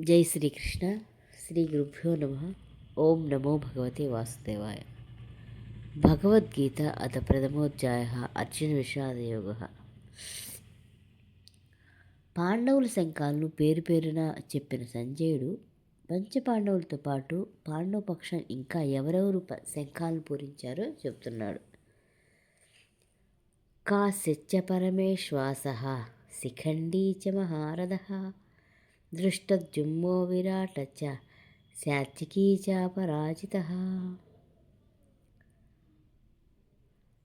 జై శ్రీకృష్ణ శ్రీ గురుభ్యో నమ. ఓం నమో భగవతే వాసుదేవాయ. భగవద్గీత అత ప్రథమోధ్యాయ అర్జున విషాదయోగ. పాండవుల శంఖాలను పేరు పేరున చెప్పిన సంజయుడు పంచపాండవులతో పాటు పాండవపక్షం ఇంకా ఎవరెవరు ప- శంఖాలను పూరించారో చెప్తున్నాడు కాశ్చ పరమేశ్వాస శిఖండీ చ మహారథ. దృష్టద్యుమ్మో విరాట చ శాత్యకీ పరాజిత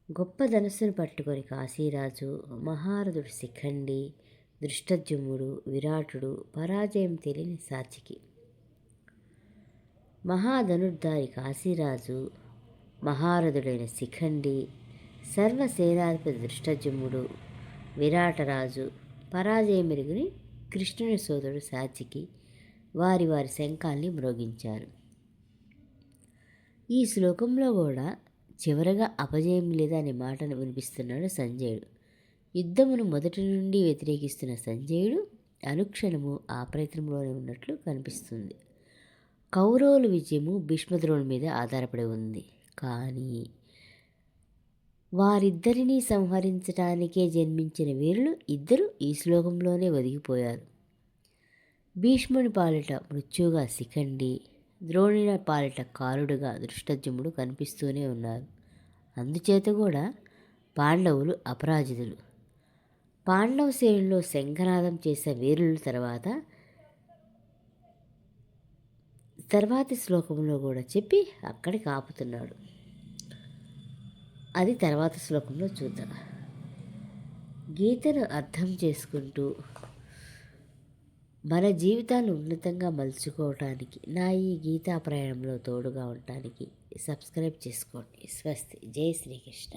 గొప్ప ధనుస్సును పట్టుకొని కాశీరాజు మహారథుడు శిఖండి దృష్టజుమ్ముడు విరాటుడు పరాజయం తెలియని సాచికి మహాధనుర్ధారి కాశీరాజు మహారథుడైన శిఖండి సర్వసేనాధిపతి దృష్టజుమ్ముడు విరాటరాజు పరాజయం మెరుగుని కృష్ణుని సోదరుడు సాచికి వారి వారి శంఖాల్ని మ్రోగించారు. ఈ శ్లోకంలో కూడా చివరగా అపజయం లేదా అనే మాటను వినిపిస్తున్నాడు సంజయుడు. యుద్ధమును మొదటి నుండి వ్యతిరేకిస్తున్న సంజయుడు అనుక్షణము ఆ ప్రయత్నంలోనే ఉన్నట్లు కనిపిస్తుంది. కౌరవుల విజయము భీష్మద్రోణుల మీద ఆధారపడి ఉంది. కానీ వారిద్దరినీ సంహరించటానికే జన్మించిన వీరులు ఇద్దరు ఈ శ్లోకంలోనే ఒదిగిపోయారు. భీష్ముని పాలిట మృత్యుగా శిఖండి ద్రోణుని పాలిట కారుడుగా దృష్టజముడు కనిపిస్తూనే ఉన్నారు. అందుచేత కూడా పాండవులు అపరాజితులు. పాండవ సేనలో శంఖనాదం చేసే వీరుల తర్వాత తర్వాతి శ్లోకంలో కూడా చెప్పి అక్కడికి ఆపుతున్నాడు. అది తర్వాత శ్లోకంలో చూద్దాం. గీతను అర్థం చేసుకుంటూ మన జీవితాన్ని ఉన్నతంగా మలుచుకోవటానికి నా ఈ గీతా ప్రయాణంలో తోడుగా ఉండటానికి సబ్స్క్రైబ్ చేసుకోండి. స్వస్తి. జై శ్రీకృష్ణ.